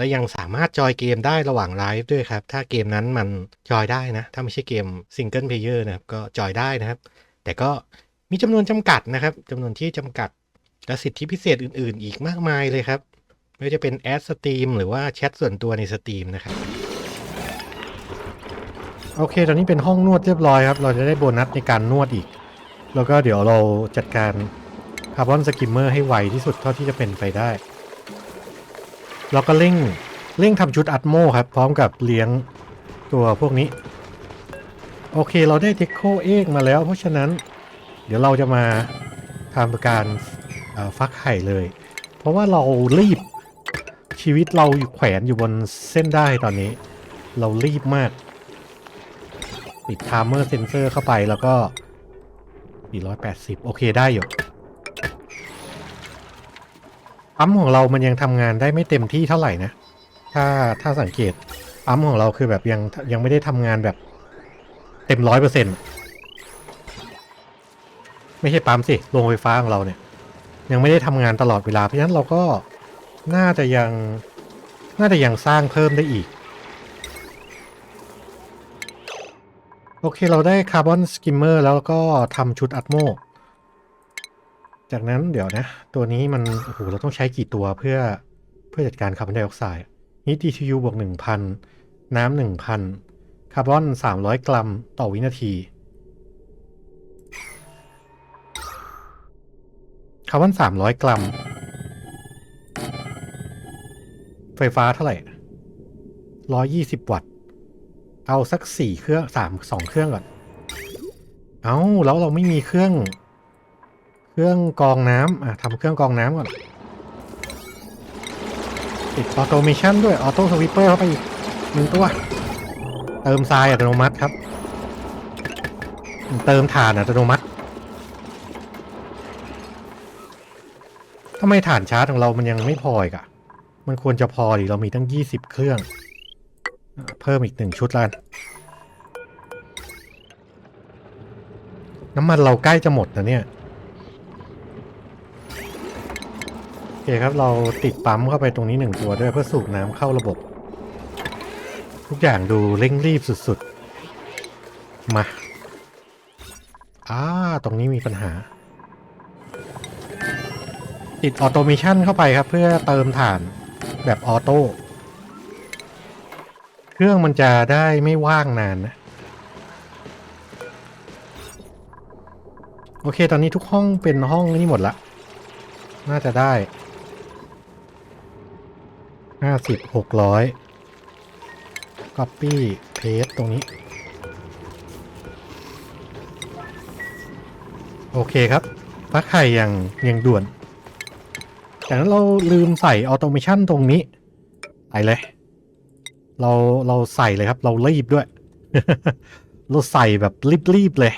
และยังสามารถจอยเกมได้ระหว่างไลฟ์ด้วยครับ ถ้าเกมนั้นมันจอยได้นะ ถ้าไม่ใช่เกมซิงเกิลเพลเยอร์นะครับ ก็จอยได้นะครับ แต่ก็มีจำนวนจำกัดนะครับจำนวนที่จำกัด และสิทธิพิเศษอื่น ๆ อีกมากมายเลยครับไม่ว่าจะเป็นแอดสตรีมหรือว่าแชทส่วนตัวในสตรีมนะครับ โอเค ตอนนี้เป็นห้องนวดเรียบร้อยครับ เราจะได้โบนัสในการนวดอีก แล้วก็เดี๋ยวเราจัดการคาร์บอนสกิมเมอร์ให้ไวที่สุดเท่าที่จะเป็นไปได้ เราก็เร่งเร่งทำชุดอัตโมครับ พร้อมกับเลี้ยงตัวพวกนี้ โอเคเราได้เทคโคเอกมาแล้ว เพราะฉะนั้นเดี๋ยวเราจะมาทำการฟักไข่เลย เพราะว่าเรารีบชีวิตเราอยู่แขวนอยู่บนเส้นได้ตอนนี้ เรารีบมาก ปิดไทม์เมอร์เซนเซอร์เข้าไปแล้วก็ 480 โอเคได้อยู่ ปั๊มของเรามันยังทำงานได้ไม่เต็มที่เท่าไหร่นะ ถ้าถ้าสังเกตปั๊มของเราคือแบบยังยังไม่ได้ทำงานแบบเต็มร้อยเปอร์เซ็นต์ไม่ใช่ปั๊มสิโรงไฟฟ้าของเราเนี่ย ยังไม่ได้ทำงานตลอดเวลาเพราะฉะนั้นเราก็น่าจะยังน่าจะยังสร้างเพิ่มได้อีก โอเคเราได้คาร์บอนสกิมเมอร์แล้วก็ทำชุดอัตโม จากนั้นเดี๋ยวนะ ตัวนี้มันโอ้โหเราต้องใช้กี่ตัวเพื่อเพื่อจัดการคาร์บอนไดออกไซด์นี่ DTU บวก 1,000 น้ำ1,000 คาร์บอน 300 กรัมต่อวินาที คาร์บอน 300 กรัม ไฟฟ้าเท่าไหร่ 120 วัตต์ เอาสัก 4 เครื่อง 3 2 เครื่องก่อน เอาแล้วเราไม่มีเครื่อง รื่องกรองน้ำอะทำเครื่องกรองน้ำก่อนติดออโตเมชันด้วยออโต้สวิปเปอร์เข้าไปอีกหนึ่งตัว เติมทรายอัตโนมัติครับ เติมถ่านอัตโนมัติทำไมถ่านชาร์จของเรามันยังไม่พออีกอะมันควรจะพอดิเรามีตั้ง 20 เครื่อง เพิ่มอีกหนึ่งชุดละกันน้ำมันเราใกล้จะหมดนะเนี่ย โอเคครับเราติดปั๊มเข้าไปตรงนี้หนึ่งตัวด้วยเพื่อสูบน้ำเข้าระบบ ทุกอย่างดูเร่งรีบสุดๆ มาอ่าตรงนี้มีปัญหา ติดออโตเมชันเข้าไปครับเพื่อเติมถ่านแบบออโต้เครื่องมันจะได้ไม่ว่างนานนะโอเค ตอนนี้ทุกห้องเป็นห้องนี่หมดละ น่าจะได้ ห้าสิบหกร้อยก๊อปปี้เพจตรงนี้ โอเคครับฟักไข่อย่างย่างด่วนจากนั้นเราลืมใส่ออโตเมชันตรงนี้ใส่เลย เราเราใส่เลยครับ เรารีบด้วย เราใส่แบบรีบๆเลย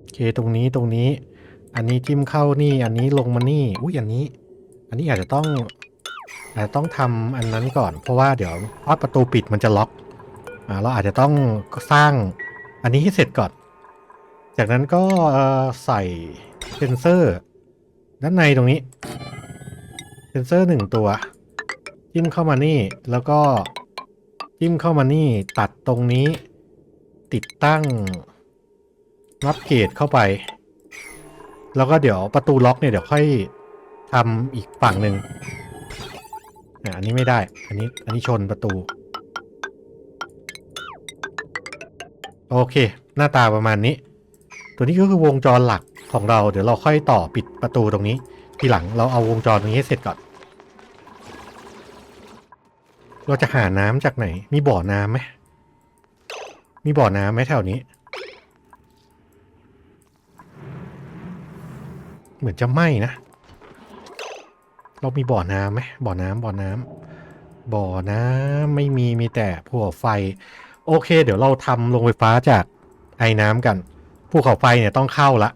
โอเคตรงนี้ตรงนี้ อันนี้จิ้มเข้านี่ อันนี้ลงมานี่ อุ้ยอันนี้ อันนี้อาจจะต้องอาจจะต้องทำอันนั้นก่อน เพราะว่าเดี๋ยวพอประตูปิดมันจะล็อกอ่าเราอาจจะต้องสร้างอันนี้ให้เสร็จก่อน จากนั้นก็ใส่เซนเซอร์ ด้านในตรงนี้ เซนเซอร์หนึ่งตัว จิ้มเข้ามานี่แล้วก็จิ้มเข้ามานี่ตัดตรงนี้ ติดตั้งรับเกตเข้าไป แล้วก็เดี๋ยวประตูล็อกเนี่ยเดี๋ยวค่อย ทำอีกฝั่งหนึ่งอะอันนี้ไม่ได้ อันนี้ อันนี้ชนประตู โอเค หน้าตาประมาณนี้ ตัวนี้ก็คือวงจรหลักของเรา เดี๋ยวเราค่อยต่อปิดประตูตรงนี้ ทีหลังเราเอาวงจรตรงนี้ให้เสร็จก่อน เราจะหาน้ำจากไหน มีบ่อน้ำไหม มีบ่อน้ำไหมแถวนี้ เหมือนจะไหม้นะ เรามีบ่อน้ำไหมบ่อน้ำบ่อน้ำบ่อน้ำไม่มีมีแต่ผัวไฟ โอเค เดี๋ยวเราทำโรงไฟฟ้าจากไอ้น้ำกันภูเขาไฟเนี่ยต้องเข้าละ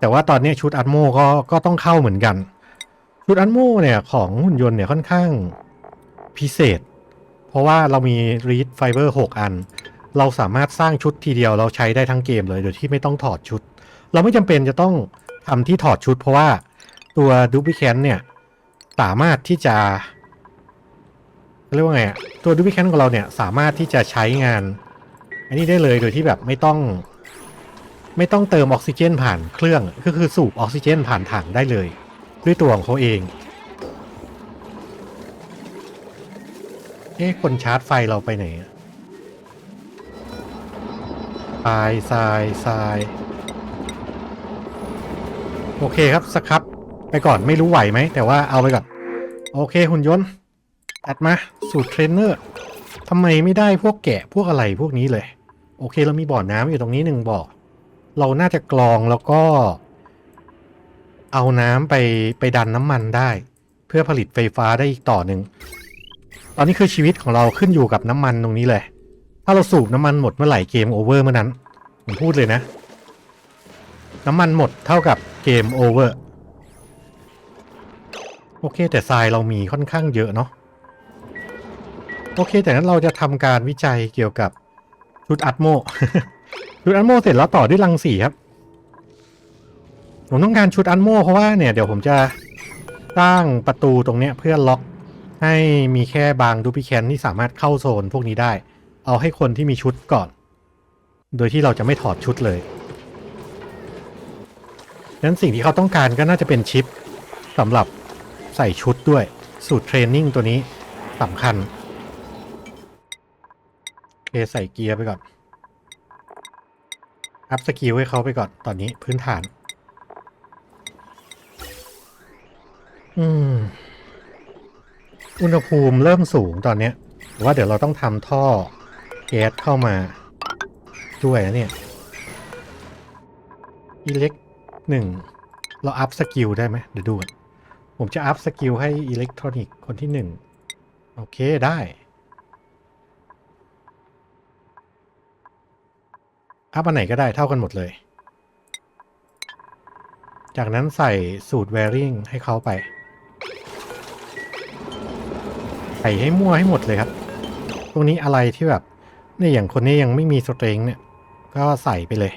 แต่ว่าตอนนี้ชุดอัลโมก็ก็ต้องเข้าเหมือนกัน ชุดอัลโมเนี่ยของหุ่นยนต์เนี่ยค่อนข้างพิเศษ เพราะว่าเรามี read fiber 6อัน เราสามารถสร้างชุดทีเดียวเราใช้ได้ทั้งเกมเลยโดยที่ไม่ต้องถอดชุด เราไม่จำเป็นจะต้องทำที่ถอดชุด เพราะว่าตัวดูบิแคนเนี่ย สามารถที่จะเรียกว่าไงตัวดูบิแคนของเราเนี่ยสามารถที่จะใช้งาน อันนี้ได้เลยโดยที่แบบไม่ต้อง ไม่ต้องเติมออกซิเจนผ่านเครื่องก็คือสูบออกซิเจนผ่านถังได้เลย ด้วยตัวของเขาเองเอ๊ะคนชาร์จไฟเราไปไหนอะทรายทรายทราย โอเคครับสครับ ไปก่อนไม่รู้ไหวไหม แต่ว่าเอาไปก่อน โอเคหุ่นยนต์ตัดมาสูตรเทรนเนอร์ทำไมไม่ได้พวกแกะพวกอะไรพวกนี้เลย โอเคเรามีบ่อน้ำอยู่ตรงนี้หนึ่งบ่อเราน่าจะกรองแล้วก็ เอาน้ำไปไปดันน้ำมันได้ เพื่อผลิตไฟฟ้าได้อีกต่อหนึ่งตอนนี้คือชีวิตของเราขึ้นอยู่กับน้ำมันตรงนี้เลย ถ้าเราสูบน้ำมันหมดเมื่อไหร่เกมโอเวอร์เมื่อนั้น ผมพูดเลยนะ น้ำมันหมดเท่ากับเกมโอเวอร์ โอเค แต่ทรายเรามีค่อนข้างเยอะเนาะโอเค แต่นั้นเราจะทำการวิจัยเกี่ยวกับชุดอัตโมชุดอัตโมเสร็จแล้วต่อด้วยรังสีครับ ผมต้องการชุดอัตโมเพราะว่าเนี่ยเดี๋ยวผมจะสร้างประตูตรงเนี้ยเพื่อล็อกให้มีแค่บางดูพิแคนที่สามารถเข้าโซนพวกนี้ได้ เอาให้คนที่มีชุดก่อน โดยที่เราจะไม่ถอดชุดเลยดังนั้นสิ่งที่เขาต้องการก็น่าจะเป็นชิปสำหรับ ใส่ชุดด้วย สูตรเทรนนิ่งตัวนี้สำคัญเคใส่เกียร์ไปก่อน อัพสกิลให้เขาไปก่อนตอนนี้พื้นฐาน อืม อุณหภูมิเริ่มสูงตอนเนี้ยว่าเดี๋ยวเราต้องทำท่อแก๊สเข้ามาด้วยนะเนี่ยอิเล็กหนึ่งเราอัพสกิลได้ไหมเดี๋ยวดูก่อน ผมจะอัพสกิลให้อิเล็กทรอนิกส์คนที่หนึ่งโอเคได้ อัพอันไหนก็ได้เท่ากันหมดเลย จากนั้นใส่สูตร wearing ให้เขาไป ใส่ให้มั่วให้หมดเลยครับ ตรงนี้อะไรที่แบบเนี่ยอย่างคนนี้ยังไม่มีสเตรงเนี่ย ก็ใส่ไปเลย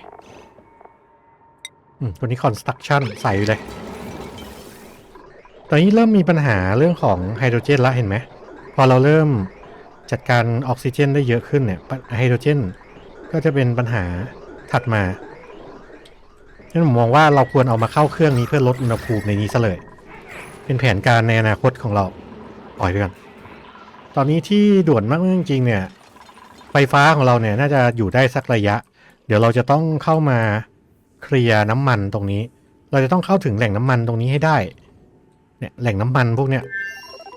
อืม ตัวนี้ construction ใส่ไปเลย ตอนนี้เริ่มมีปัญหาเรื่องของไฮโดรเจนละเห็นไหม พอเราเริ่มจัดการออกซิเจนได้เยอะขึ้นเนี่ยไฮโดรเจนก็จะเป็นปัญหาถัดมาฉะนั้นผมมองว่าเราควรเอามาเข้าเครื่องนี้เพื่อลดอุณหภูมิในนี้ซะเลย เป็นแผนการในอนาคตของเราปล่อยไปก่อนตอนนี้ที่ด่วนมากจริงๆเนี่ย ไฟฟ้าของเราเนี่ยน่าจะอยู่ได้สักระยะ เดี๋ยวเราจะต้องเข้ามาเคลียร์น้ำมันตรงนี้ เราจะต้องเข้าถึงแหล่งน้ำมันตรงนี้ให้ได้ เนี่ยแหล่งน้ำมันพวกเนี้ย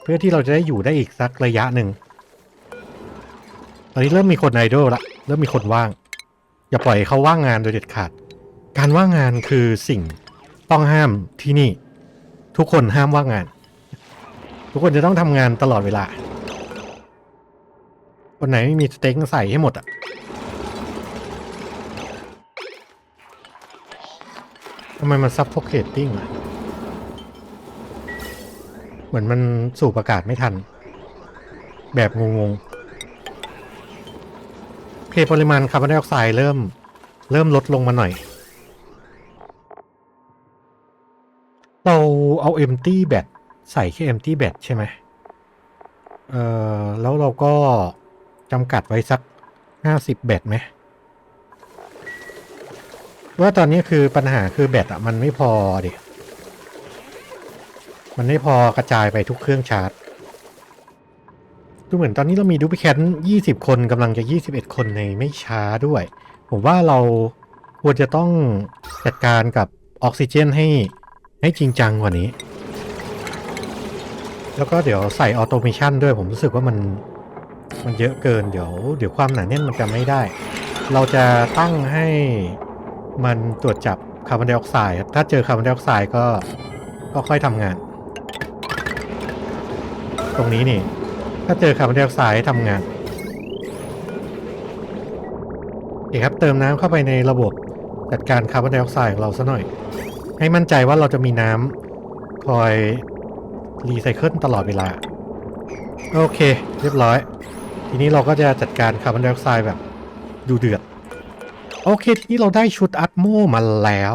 เพื่อที่เราจะได้อยู่ได้อีกสักระยะหนึ่งตอนนี้เริ่มมีคนไอดอลละเริ่มมีคนว่าง อย่าปล่อยเขาว่างงานโดยเด็ดขาด การว่างงานคือสิ่งต้องห้ามที่นี่ ทุกคนห้ามว่างงาน ทุกคนจะต้องทำงานตลอดเวลาคนไหนไม่มีสเต็กใส่ให้หมดอะทำไมมันซับโฟเคตติ้งอะ เหมือนมันสูบอากาศไม่ทัน แบบงงๆเพปริมาณคาร์บอนไดออกไซด์เริ่ม เริ่มลดลงมาหน่อย เราเอา empty bat ใส่แค่ empty bat ใช่ไหมเอ่อแล้วเราก็จำกัดไว้สัก 50 แบตไหมว่าตอนนี้คือปัญหาคือแบตอะมันไม่พอดิ มันไม่พอกระจายไปทุกเครื่องชาร์จ ดูเหมือนตอนนี้เรามีดูพิแคน20คนกำลังจะ21คนในไม่ช้าด้วย ผมว่าเราควรจะต้องจัดการกับออกซิเจนให้ให้จริงจังกว่านี้ แล้วก็เดี๋ยวใส่ออโตเมชันด้วยผมรู้สึกว่ามันมันเยอะเกินเดี๋ยว เดี๋ยวความหนาแน่นมันจะไม่ได้ เราจะตั้งให้มันตรวจจับคาร์บอนไดออกไซด์ถ้าเจอคาร์บอนไดออกไซด์ก็ก็ค่อยทำงาน ตรงนี้นี่ ถ้าเจอคาร์บอนไดออกไซด์ทำงานเคครับเติมน้ำเข้าไปในระบบจัดการคาร์บอนไดออกไซด์ของเราซะหน่อย ให้มั่นใจว่าเราจะมีน้ำคอยรีไซเคิลตลอดเวลา โอเค เรียบร้อย ทีนี้เราก็จะจัดการคาร์บอนไดออกไซด์แบบดูเดือด โอเค ทีนี้เราได้ชุดอัตโมมาแล้ว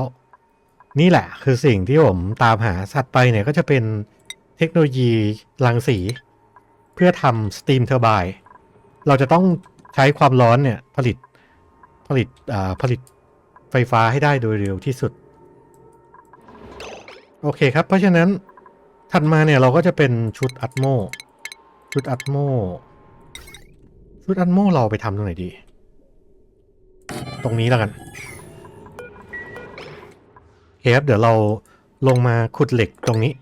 นี่แหละคือสิ่งที่ผมตามหาสัตว์ไปเนี่ยก็จะเป็น เทคโนโลยีรังสี เพื่อทำสตีมเทอร์บน์เราจะต้องใช้ความร้อนเนี่ยผลิตผลิตอ่าผลิตไฟฟ้าให้ได้โดยเร็วที่สุด โอเคครับ เพราะฉะนั้นถัดมาเนี่ยเราก็จะเป็นชุดอัตโมชุดอัตโมชุดอัตโมเราไปทำตรงไหนดี ตรงนี้แล้วกันโอเคครับเดี๋ยวเราลงมาขุดเหล็กตรงนี้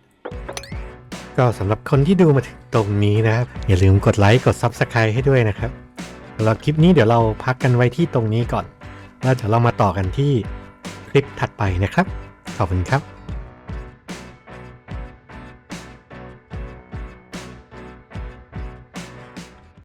ก็สำหรับคนที่ดูมาถึงตรงนี้นะครับ อย่าลืมกดไลค์กด Subscribe ให้ด้วยนะครับสำหรับคลิปนี้เดี๋ยวเราพักกันไว้ที่ตรงนี้ก่อน แล้วเดี๋ยวเรามาต่อกันที่คลิปถัดไปนะครับ ขอบคุณครับ